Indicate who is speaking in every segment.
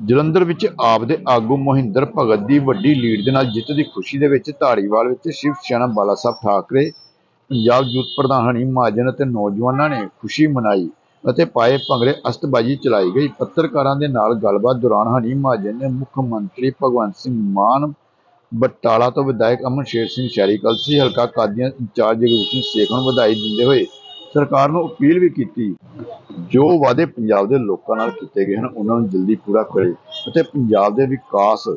Speaker 1: ਜਲੰਧਰ ਵਿੱਚ ਆਪ ਦੇ ਆਗੂ ਮੋਹਿੰਦਰ ਭਗਤ ਦੀ ਵੱਡੀ ਲੀਡ ਦੇ ਨਾਲ ਜਿੱਤ ਦੀ ਖੁਸ਼ੀ ਦੇ ਵਿੱਚ ਧਾਰੀਵਾਲ ਵਿੱਚ ਸ਼ਿਵ ਸੈਨਾ ਬਾਲਾ ਸਾਹਿਬ ਠਾਕਰੇ, ਪੰਜਾਬ ਯੂਥ ਪ੍ਰਧਾਨ ਹਨੀ ਮਹਾਜਨ ਅਤੇ ਨੌਜਵਾਨਾਂ ਨੇ ਖੁਸ਼ੀ ਮਨਾਈ ਅਤੇ ਪਾਏ ਭੰਗੜੇ ਅਸਤਬਾਜੀ ਚਲਾਈ ਗਈ। ਪੱਤਰਕਾਰਾਂ ਦੇ ਨਾਲ ਗੱਲਬਾਤ ਦੌਰਾਨ ਹਨੀ ਮਹਾਜਨ ਨੇ ਮੁੱਖ ਮੰਤਰੀ ਭਗਵੰਤ ਸਿੰਘ ਮਾਨ, ਬਟਾਲਾ ਤੋਂ ਵਿਧਾਇਕ ਅਮਨ ਸ਼ੇਰ ਸਿੰਘ ਸ਼ਹਿਰੀ ਕਲਸੀ ਹਲਕਾ ਕਾਦੀਆਂ ਇੰਚਾਰਜ ਜਗਰੂਪ ਸਿੰਘ ਸੇਖ ਨੂੰ ਵਧਾਈ ਦਿੰਦੇ ਹੋਏ ਸਰਕਾਰ ਨੂੰ ਅਪੀਲ ਵੀ ਕੀਤੀ। ਜੋ ਵਾਅਦੇ ਪੰਜਾਬ ਦੇ ਲੋਕਾਂ ਨਾਲ ਕੀਤੇ ਗਏ ਹਨ, ਉਹਨਾਂ ਨੂੰ ਜਲਦੀ ਪੂਰਾ ਕਰੇ ਅਤੇ ਪੰਜਾਬ ਦੇ ਵਿਕਾਸ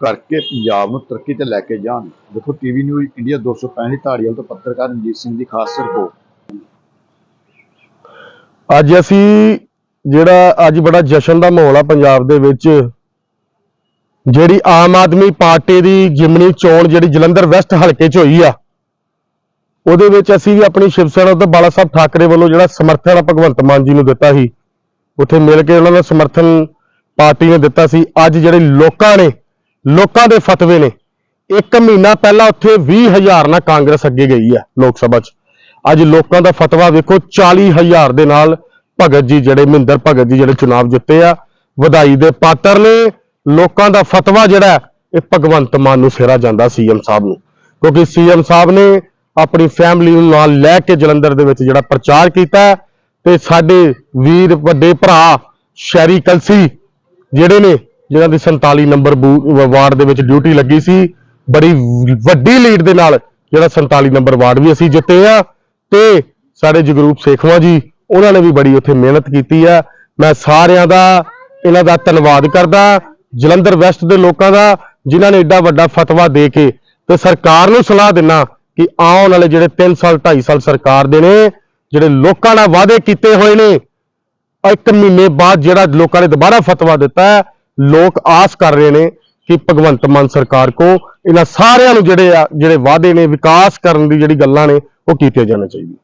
Speaker 1: ਕਰਕੇ ਪੰਜਾਬ ਨੂੰ ਤਰੱਕੀ ਤੇ ਲੈ ਕੇ ਜਾਣ। ਦੇਖੋ ਟੀਵੀ ਨਿਊਜ਼ ਇੰਡੀਆ 265 ਧਾਰੀਵਾਲ ਤੋਂ ਪੱਤਰਕਾਰ ਰਣਜੀਤ ਸਿੰਘ ਦੀ ਖਾਸ ਰਿਪੋਰਟ।
Speaker 2: ਅੱਜ ਅਸੀਂ ਜਿਹੜਾ ਅੱਜ ਬੜਾ ਜਸ਼ਨ ਦਾ ਮਾਹੌਲ ਆ ਪੰਜਾਬ ਦੇ ਵਿੱਚ, ਜਿਹੜੀ ਆਮ ਆਦਮੀ ਪਾਰਟੀ ਦੀ ਜਿਮਨੀ ਚੋਣ ਜਿਹੜੀ ਜਲੰਧਰ ਵੈਸਟ ਹਲਕੇ 'ਚ ਹੋਈ ਆ ਉਹਦੇ ਵਿੱਚ ਅਸੀਂ ਵੀ ਆਪਣੀ ਸ਼ਿਵ ਸੈਨਾ ਤੇ ਬਾਲਾ ਸਾਹਿਬ ਠਾਕਰੇ ਵੱਲੋਂ ਜਿਹੜਾ ਸਮਰਥਨ ਆ ਭਗਵੰਤ ਮਾਨ ਜੀ ਨੂੰ ਦਿੱਤਾ ਸੀ, ਉੱਥੇ ਮਿਲ ਕੇ ਉਹਨਾਂ ਦਾ ਸਮਰਥਨ ਪਾਰਟੀ ਨੇ ਦਿੱਤਾ ਸੀ। ਅੱਜ ਜਿਹੜੇ ਲੋਕਾਂ ਨੇ, ਲੋਕਾਂ ਦੇ ਫਤਵੇ ਨੇ, ਇੱਕ ਮਹੀਨਾ ਪਹਿਲਾਂ ਉੱਥੇ 20000 ਨਾਲ ਕਾਂਗਰਸ ਅੱਗੇ ਗਈ ਆ ਲੋਕ ਸਭਾ 'ਚ। ਅੱਜ ਲੋਕਾਂ ਦਾ ਫਤਵਾ ਵੇਖੋ 40000 ਦੇ ਨਾਲ ਭਗਤ ਜੀ ਜਿਹੜੇ, ਮਹਿੰਦਰ ਭਗਤ ਜੀ ਜਿਹੜੇ ਚੁਣਾਵ ਜਿੱਤੇ ਆ, ਵਧਾਈ ਦੇ ਪਾਤਰ ਨੇ। ਲੋਕਾਂ ਦਾ ਫਤਵਾ ਜਿਹੜਾ ਇਹ ਭਗਵੰਤ ਮਾਨ ਨੂੰ ਸਿਰਾ ਜਾਂਦਾ ਸੀਐਮ ਸਾਹਿਬ ਨੂੰ। ਕਿਉਂਕਿ ਸੀਐਮ ਸਾਹਿਬ ਨੇ ਆਪਣੀ ਫੈਮਿਲੀ ਨੂੰ ਨਾਲ ਲੈ ਕੇ ਜਲੰਧਰ ਦੇ ਵਿੱਚ ਜਿਹੜਾ ਪ੍ਰਚਾਰ ਕੀਤਾ ਹੈ ਤੇ ਸਾਡੇ ਵੀਰ ਵੱਡੇ ਭਰਾ ਸ਼ਹਿਰੀ ਕਲਸੀ, ਜਿਹੜੇ ਨੇ, ਜਿਨ੍ਹਾਂ ਦੀ 47 ਨੰਬਰ ਬੂ- ਵਾਰਡ ਦੇ ਵਿੱਚ ਡਿਊਟੀ ਲੱਗੀ ਸੀ, ਬੜੀ ਵੱਡੀ ਲੀਡ ਦੇ ਨਾਲ ਜਿਹੜਾ 47 ਨੰਬਰ ਵਾਰਡ ਵੀ ਅਸੀਂ ਜਿੱਤੇ ਆ, ਤੇ ਸਾਡੇ ਜਗਰੂਪ ਸੇਖਵਾ ਜੀ, ਉਹਨਾਂ ਨੇ ਵੀ ਬੜੀ ਉੱਥੇ ਮਿਹਨਤ ਕੀਤੀ ਆ। ਮੈਂ ਸਾਰਿਆਂ ਦਾ ਇਹਨਾਂ ਦਾ ਧੰਨਵਾਦ ਕਰਦਾ, ਜਲੰਧਰ ਵੈਸਟ ਦੇ ਲੋਕਾਂ ਦਾ, ਜਿਨ੍ਹਾਂ ਨੇ ਏਡਾ ਵੱਡਾ ਫਤਵਾ ਦੇ ਕੇ, ਤੇ ਸਰਕਾਰ ਨੂੰ ਸਲਾਹ ਦਿੰਨਾ ਕਿ ਆਉਣ ਵਾਲੇ ਜਿਹੜੇ 3 ਸਾਲ 2.5 ਸਾਲ ਸਰਕਾਰ ਦੇ ਨੇ, ਜਿਹੜੇ ਲੋਕਾਂ ਨਾਲ ਵਾਅਦੇ ਕੀਤੇ ਹੋਏ ਨੇ ਇੱਕ ਮਹੀਨੇ ਬਾਅਦ ਜਿਹੜਾ ਲੋਕਾਂ ਨੇ ਦੁਬਾਰਾ ਫਤਵਾ ਦਿੱਤਾ ਲੋਕ ਆਸ ਕਰ ਰਹੇ ਨੇ ਕਿ ਭਗਵੰਤ ਮਾਨ ਸਰਕਾਰ ਕੋ ਇਹਨਾਂ ਸਾਰਿਆਂ ਨੂੰ ਜਿਹੜੇ ਆ, ਜਿਹੜੇ ਵਾਅਦੇ ਨੇ ਵਿਕਾਸ ਕਰਨ ਦੀ ਜਿਹੜੀ ਗੱਲਾਂ ਨੇ, ਉਹ ਕੀਤੀਆਂ ਜਾਣਾ ਚਾਹੀਦੀਆਂ।